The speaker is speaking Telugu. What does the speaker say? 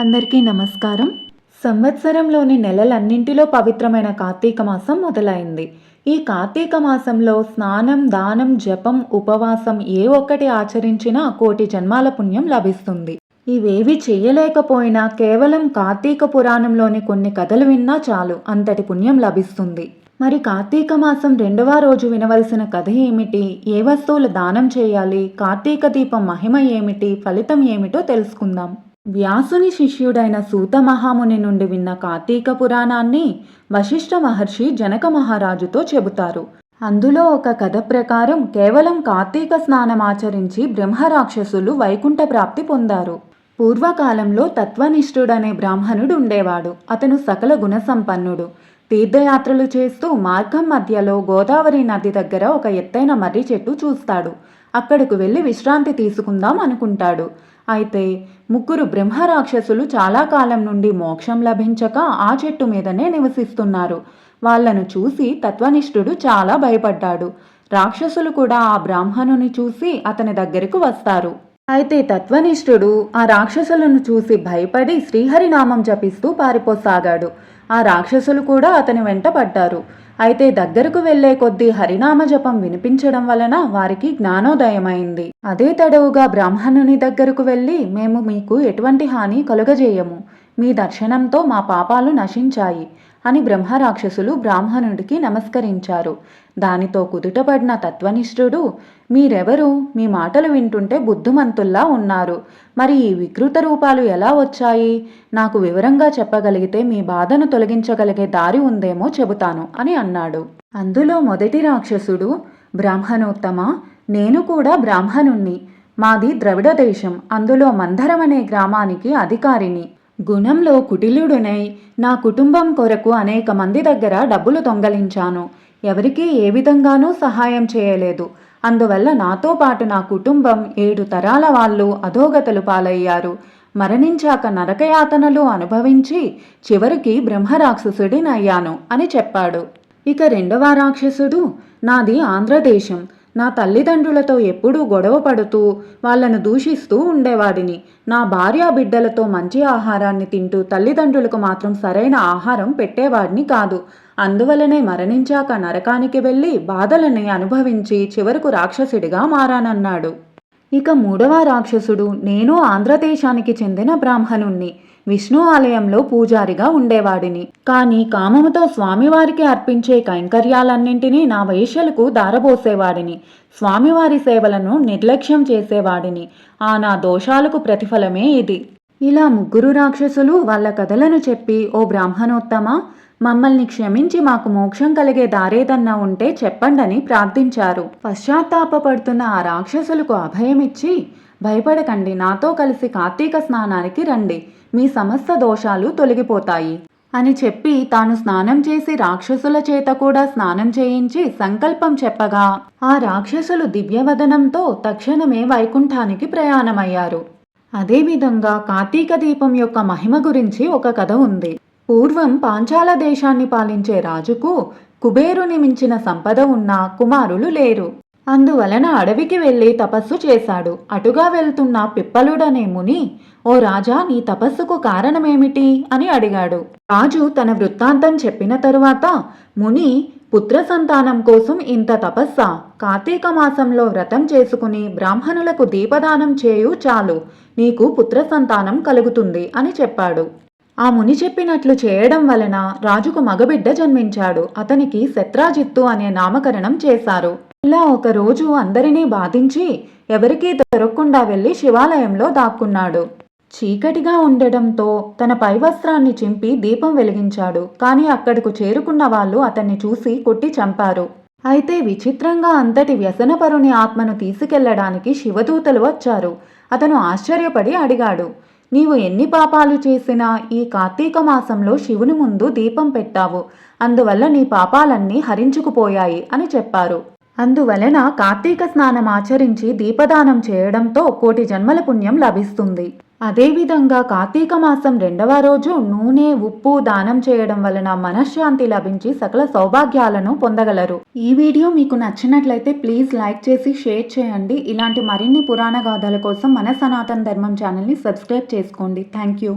అందరికీ నమస్కారం. సంవత్సరంలోని నెలలన్నింటిలో పవిత్రమైన కార్తీక మాసం మొదలైంది. ఈ కార్తీక మాసంలో స్నానం దానం జపం ఉపవాసం ఏ ఒక్కటి ఆచరించినా కోటి జన్మాల పుణ్యం లభిస్తుంది. ఇవేవి చేయలేకపోయినా కేవలం కార్తీక పురాణంలోని కొన్ని కథలు విన్నా చాలు అంతటి పుణ్యం లభిస్తుంది. మరి కార్తీక మాసం రెండవ రోజు వినవలసిన కథ ఏమిటి? ఏ వస్తువులు దానం చేయాలి? కార్తీక దీపం మహిమ ఏమిటి? ఫలితం ఏమిటో తెలుసుకుందాం. వ్యాసుని శిష్యుడైన సూత మహాముని నుండి విన్న కార్తీక పురాణాన్ని వశిష్ఠ మహర్షి జనక మహారాజుతో చెబుతారు. అందులో ఒక కథ ప్రకారం కేవలం కార్తీక స్నానం ఆచరించి బ్రహ్మరాక్షసులు వైకుంఠ ప్రాప్తి పొందారు. పూర్వకాలంలో తత్వనిష్ఠుడనే బ్రాహ్మణుడు ఉండేవాడు. అతను సకల గుణసంపన్నుడు. తీర్థయాత్రలు చేస్తూ మార్గం మధ్యలో గోదావరి నది దగ్గర ఒక ఎత్తైన మర్రి చెట్టు చూస్తాడు. అక్కడకు వెళ్ళి విశ్రాంతి తీసుకుందాం అనుకుంటాడు. అయితే ముగ్గురు బ్రహ్మరాక్షసులు చాలా కాలం నుండి మోక్షం లభించక ఆ చెట్టు మీదనే నివసిస్తున్నారు. వాళ్ళను చూసి తత్వనిష్ఠుడు చాలా భయపడ్డాడు. రాక్షసులు కూడా ఆ బ్రాహ్మణుని చూసి అతని దగ్గరకు వస్తారు. అయితే తత్వనిష్ఠుడు ఆ రాక్షసులను చూసి భయపడి శ్రీహరినామం జపిస్తూ పారిపోసాగాడు. ఆ రాక్షసులు కూడా అతని వెంట పడ్డారు. అయితే దగ్గరకు వెళ్ళే కొద్దీ హరినామ జపం వినిపించడం వలన వారికి జ్ఞానోదయమైంది. అదే తడవుగా బ్రాహ్మణుని దగ్గరకు వెళ్ళి మేము మీకు ఎటువంటి హాని కలుగజేయము. మీ దర్శనంతో మా పాపాలు నశించాయి. అని బ్రహ్మరాక్షసులు బ్రాహ్మణుడికి నమస్కరించారు. దానితో కుదుటపడిన తత్వనిష్ఠుడు మీరెవరు? మీ మాటలు వింటుంటే బుద్ధుమంతుల్లా ఉన్నారు. మరి ఈ వికృత రూపాలు ఎలా వచ్చాయి? నాకు వివరంగా చెప్పగలిగితే మీ బాధను తొలగించగలిగే దారి ఉందేమో చెబుతాను అని అన్నాడు. అందులో మొదటి రాక్షసుడు బ్రాహ్మణోత్తమ నేను కూడా బ్రాహ్మణుణ్ణి. మాది ద్రవిడ దేశం. అందులో మందరం అనే గ్రామానికి అధికారిని గుణంలో కుటిలుడునై నా కుటుంబం కొరకు అనేక మంది దగ్గర డబ్బులు దొంగలించాను ఎవరికీ ఏ విధంగానూ సహాయం చేయలేదు. అందువల్ల నాతో పాటు నా కుటుంబం ఏడు తరాల వాళ్ళు అధోగతలు పాలయ్యారు. మరణించాక నరకయాతనలు అనుభవించి చివరికి బ్రహ్మరాక్షసుడినయ్యాను అని చెప్పాడు. ఇక రెండవ రాక్షసుడు నాది ఆంధ్రదేశం. నా తల్లిదండ్రులతో ఎప్పుడూ గొడవ పడుతూ వాళ్ళను దూషిస్తూ ఉండేవాడిని. నా భార్యా బిడ్డలతో మంచి ఆహారాన్ని తింటూ తల్లిదండ్రులకు మాత్రం సరైన ఆహారం పెట్టేవాడిని కాదు. అందువలనే మరణించాక నరకానికి వెళ్ళి బాధలని అనుభవించి చివరకు రాక్షసుడిగా మారానన్నాడు. ఇక మూడవ రాక్షసుడు నేను ఆంధ్రదేశానికి చెందిన బ్రాహ్మణుణ్ణి. విష్ణు ఆలయంలో పూజారిగా ఉండేవాడిని. కానీ కామముతో స్వామివారికి అర్పించే కైంకర్యాలన్నింటినీ నా వైశ్యలకు దారబోసేవాడిని. స్వామివారి సేవలను నిర్లక్ష్యం చేసేవాడిని. ఆ నా దోషాలకు ప్రతిఫలమే ఇది. ఇలా ముగ్గురు రాక్షసులు వాళ్ళ కథలను చెప్పి ఓ బ్రాహ్మణోత్తమ మమ్మల్ని క్షమించి మాకు మోక్షం కలిగే దారేదన్నా ఉంటే చెప్పండని ప్రార్థించారు. పశ్చాత్తాపడుతున్న ఆ రాక్షసులకు అభయమిచ్చి భయపడకండి నాతో కలిసి కార్తీక స్నానానికి రండి మీ సమస్త దోషాలు తొలగిపోతాయి. అని చెప్పి తాను స్నానం చేసి రాక్షసుల చేత కూడా స్నానం చేయించి సంకల్పం చెప్పగా ఆ రాక్షసులు దివ్యవదనంతో తక్షణమే వైకుంఠానికి ప్రయాణమయ్యారు. అదేవిధంగా కార్తీక దీపం యొక్క మహిమ గురించి ఒక కథ ఉంది. పూర్వం పాంచాల దేశాన్ని పాలించే రాజుకు కుబేరుని మించిన సంపద ఉన్న కుమారులు లేరు. అందువలన అడవికి వెళ్ళి తపస్సు చేశాడు. అటుగా వెళ్తున్న పిప్పలుడనే ముని ఓ రాజా నీ తపస్సుకు కారణమేమిటి? అని అడిగాడు. రాజు తన వృత్తాంతం చెప్పిన తరువాత ముని పుత్ర సంతానం కోసం ఇంత తపస్సా? కార్తీక మాసంలో వ్రతం చేసుకుని బ్రాహ్మణులకు దీపదానం చేయు చాలు. నీకు పుత్ర సంతానం కలుగుతుంది అని చెప్పాడు. ఆ ముని చెప్పినట్లు చేయడం వలన రాజుకు మగబిడ్డ జన్మించాడు. అతనికి శత్రాజిత్తు అనే నామకరణం చేశారు. ఇలా ఒక రోజు అందరినీ బాధించి ఎవరికీ దొరకకుండా వెళ్ళి శివాలయంలో దాక్కున్నాడు. చీకటిగా ఉండడంతో తన పై వస్త్రాన్ని చింపి దీపం వెలిగించాడు. కానీ అక్కడకు చేరుకున్న వాళ్ళు అతన్ని చూసి కొట్టి చంపారు. అయితే విచిత్రంగా అంతటి వ్యసనపరుని ఆత్మను తీసుకెళ్ళడానికి శివదూతలు వచ్చారు. అతను ఆశ్చర్యపడి అడిగాడు నీవు ఎన్ని పాపాలు చేసినా ఈ కార్తీక మాసంలో శివుని ముందు దీపం పెట్టావు. అందువల్ల నీ పాపాలన్నీ హరించుకుపోయాయి అని చెప్పారు. అందువలన కార్తీక స్నానం ఆచరించి దీపదానం చేయడంతో కోటి జన్మల పుణ్యం లభిస్తుంది. అదేవిధంగా కార్తీక మాసం రెండవ రోజు నూనె ఉప్పు దానం చేయడం వలన మనశ్శాంతి లభించి సకల సౌభాగ్యాలను పొందగలరు. ఈ వీడియో మీకు నచ్చినట్లయితే ప్లీజ్ లైక్ చేసి షేర్ చేయండి. ఇలాంటి మరిన్ని పురాణ గాథల కోసం మన సనాతన ధర్మం ఛానల్ని సబ్స్క్రైబ్ చేసుకోండి. Thank you